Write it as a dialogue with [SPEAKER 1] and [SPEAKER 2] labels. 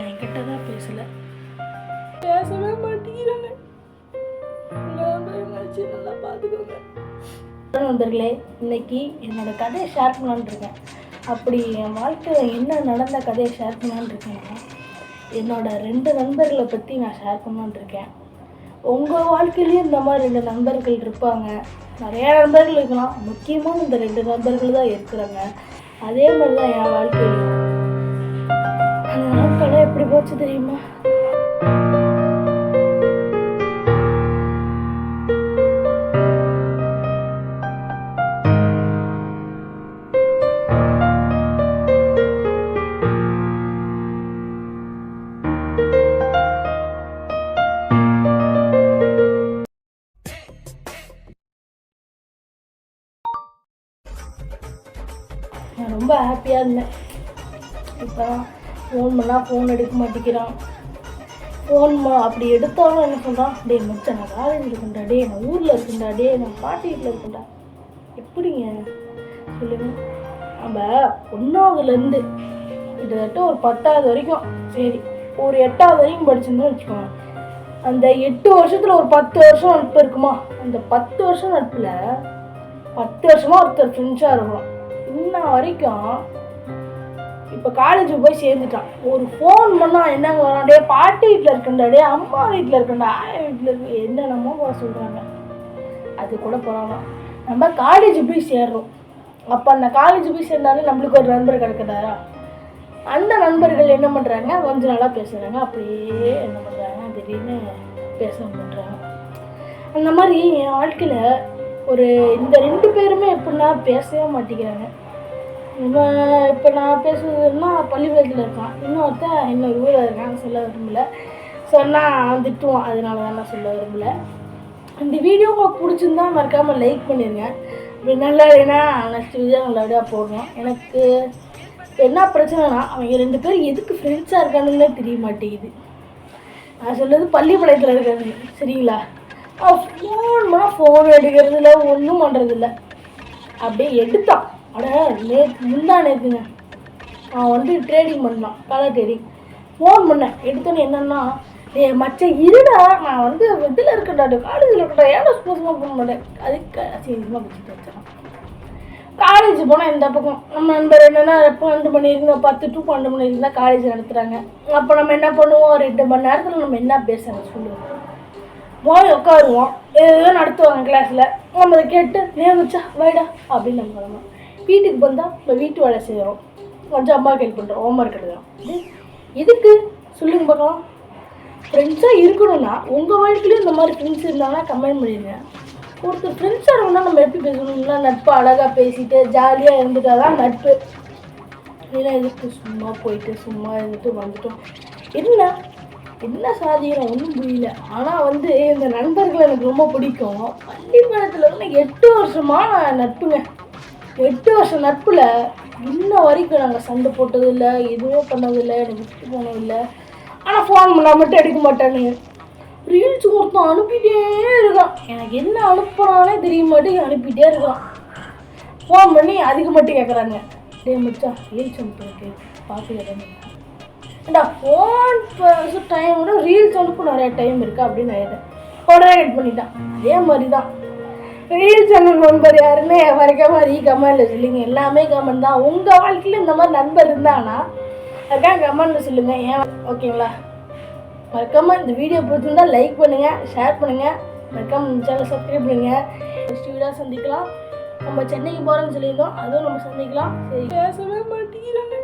[SPEAKER 1] என்கிட்ட தான் பேசலை. பேசவே மாட்டேங்கிறாங்க. நினச்சி நல்லா பார்த்துக்கோங்க. நண்பர்களே இன்னைக்கு என்னோட கதையை ஷேர் பண்ணலான்னு இருக்கேன். அப்படி என் வாழ்க்கையில் என்ன நடந்த கதையை ஷேர் பண்ணலான்னு இருக்கேன்னா என்னோட ரெண்டு நண்பர்களை பற்றி நான் ஷேர் பண்ணலான்னு இருக்கேன். உங்கள் வாழ்க்கையிலையும் இந்த மாதிரி ரெண்டு நண்பர்கள் இருப்பாங்க. நிறைய நண்பர்கள் இருக்கலாம். முக்கியமான இந்த ரெண்டு நண்பர்கள் தான் இருக்கிறாங்க. அதே மாதிரி தான் என் வாழ்க்கையிலையும். அந்த நாட்கள்லாம் எப்படி போச்சு தெரியுமா நான் ரொம்ப ஹாப்பியாக இருந்தேன் இப்போ ஃபோன் பண்ணால் ஃபோன் எடுக்க மாட்டேங்கிறான். ஃபோன் அப்படி எடுத்தாலும் என்ன சொல்கிறான் டே மச்சா நான் காலேஜ் இருக்கேன்டா டே நான் ஊரில் இருக்கின்றா டே நான் பாட்டி வீட்டில் இருக்கேன்டா எப்படிங்க? சொல்லுங்க. நம்ம ஒன்றாவதுலேருந்து கிட்டத்தட்ட ஒரு பத்தாவது வரைக்கும் சரி ஒரு எட்டாவது வரைக்கும் படிச்சிருந்தோம் வச்சுக்கோங்க. அந்த எட்டு வருஷத்தில் ஒரு பத்து வருஷம் நட்பு இருக்குமா? அந்த பத்து வருஷம் நட்பில் பத்து வருஷமாக ஒருத்தர் ஃப்ரெண்ட்ஸாக இருக்கணும் இன்ன வரைக்கும் இப்போ காலேஜ் போய் சேர்ந்துட்டான். ஒரு ஃபோன் பண்ணால் என்னங்க வரான்டே பாட்டி வீட்டில் இருக்கண்டா டே அம்மா வீட்டில் இருக்கண்டா ஆயா வீட்டில் இருக்கு. என்னென்னமோ போக சொல்கிறாங்க அது கூட போகலாம் நம்ம காலேஜ் போய் சேர்றோம். அப்போ அந்த காலேஜ் போய் சேர்ந்தாலே நம்மளுக்கு ஒரு நண்பர் கிடைக்கிறாரா அந்த நண்பர்கள் என்ன பண்ணுறாங்க கொஞ்ச நாளாக பேசுகிறாங்க அப்படியே என்ன பண்ணுறாங்க திடீர்னு பேச பண்ணுறாங்க அந்த மாதிரி என் வாழ்க்கையில் ஒரு இந்த ரெண்டு பேருமே எப்படின்னா பேசவே மாட்டேங்கிறாங்க. இவன் இப்போ நான் பேசுறதுன்னா பள்ளிக்கூடத்தில் இருக்கான் இன்னொருத்தன் இன்னொரு ஊரில் இருக்கான் சொல்ல விரும்பல. சொன்னால் அவன் திட்டுவான். அதனால தான் நான் சொல்ல விரும்பல. இந்த வீடியோ உங்களுக்கு பிடிச்சிருந்தா மறக்காமல் லைக் பண்ணிடுங்க இப்படி நல்லா இல்லைன்னா நெக்ஸ்ட் வீடியோ நல்லபடியாக போடணும். எனக்கு என்ன பிரச்சனைனா அவங்க ரெண்டு பேரும் எதுக்கு ஃப்ரெண்ட்ஸாக இருக்கானுன்னே தெரிய மாட்டேங்குது. நான் சொல்லுறது பள்ளிப்பாளையத்தில் இருக்கிறது சரிங்களா? ஃபோன் பண்ணால் ஃபோன் எடுக்கிறது இல்லை ஒன்றும் பண்ணுறதில்ல அப்படியே எடுத்தான். அட நேற்று முந்தா நேற்றுங்க அவன் வந்து ட்ரேடிங் பண்ணான் கலர் ட்ரேடிங் ஃபோன் பண்ணேன் எடுத்தோன்னே என்னென்னா ஏ மச்ச இருடா நான் வந்து இதில் இருக்கேன்டா காலேஜில் இருக்கேன்டா ஏன்னா சும்மா ஃபோன் பண்ணேன் அதுக்கு அசிங்கமாக வச்சுட்டு வச்சான் காலேஜ் போனால் இந்த பக்கம். நம்ம நண்பர் என்னென்னா பன்னெண்டு மணி இருந்தால் பத்து டு பன்னெண்டு மணி இருந்தால் காலேஜ் நடத்துகிறாங்க அப்போ நம்ம என்ன பண்ணுவோம்? ரெண்டு மணி நேரத்தில் நம்ம என்ன பேசுகிறோம் சொல்லுவோம் போய் உட்காருவோம். ஏதோ நடத்துவாங்க கிளாஸில் நம்ம அதை கேட்டு நேமிச்சா வச்சா வைடா அப்படின்னு நம்ம கிளம்புவோம். வீட்டுக்கு வந்தால் நம்ம வீட்டு வேலை செய்கிறோம் கொஞ்சம் அம்மா ஹெல்ப் பண்ணுறோம் ஹோம்ஒர்க் எழுதுறோம் எதுக்கு? சொல்லுங்க பார்க்கலாம். ஃப்ரெண்ட்ஸாக இருக்கணும்னா உங்கள் வாழ்க்கையிலும் இந்த மாதிரி ஃப்ரெண்ட்ஸ் இருந்தாங்கன்னா கமெண்ட் பண்ணிடுங்க ஒருத்தர் ஃப்ரெண்ட்ஸாக இருக்கணும்னா நம்ம எப்படி பேசணும்னா நட்பு அழகாக பேசிட்டு ஜாலியாக இருந்துட்டா தான் நட்பு. ஏன்னா எதுக்கு? சும்மா போயிட்டு சும்மா இருந்துட்டு வந்துட்டோம். என்ன? என்ன சாதிக்கிறோம்? ஒன்றும் புரியல. ஆனால் வந்து இந்த நண்பர்கள் எனக்கு ரொம்ப பிடிக்கும். பள்ளிக்கூடத்துல இருந்து எட்டு வருஷமாக நான் நட்புங்க. எட்டு வருஷம் நட்பில் இன்ன வரைக்கும் நாங்கள் சண்டை போட்டதில்லை எதுவும் பண்ணதில்லை எனக்கு விட்டு போனதில்லை. ஆனால் ஃபோன் பண்ணால் மட்டும் எடுக்க மாட்டானுங்க ரீல்ஸ் ஒருத்தன் அனுப்பிட்டே இருக்கான். எனக்கு என்ன அனுப்புறானே தெரிய மாட்டேங்க அனுப்பிட்டே இருக்கான். ஃபோன் பண்ணி அதுக்கு மட்டும் கேட்குறாங்க டே மச்சான் ரீல்ஸ் அனுப்புறதுக்கு பார்த்து ஏண்டா ஃபோன் டைம் விட ரீல்ஸ் அனுப்ப நிறைய டைம் இருக்குது அப்படின்னு நினைக்கிறேன் உடனே கட் பண்ணிட்டான். அதே மாதிரி தான் ரீல் சேனல் நண்பர் யாருன்னு மறைக்காம ரீ கமெண்ட்டில் சொல்லுங்க. எல்லாமே கமெண்ட் தான். உங்கள் வாழ்க்கையில் இந்த மாதிரி நண்பர் இருந்தானா? அதுக்காக கமெண்ட்ல சொல்லுங்க. ஏன்? ஓகேங்களா மறக்காம இந்த வீடியோ பிடிச்சிருந்தா லைக் பண்ணுங்க ஷேர் பண்ணுங்க. மறக்காம இந்த சேனல் சப்ஸ்கிரைப் பண்ணுங்க. நெக்ஸ்ட் வீடியோ சந்திக்கலாம். நம்ம சென்னைக்கு போகிறோம்னு சொல்லியிருந்தோம். அதுவும் நம்ம சந்திக்கலாம். சரி. பேசவே மாட்டேங்கிறாங்க.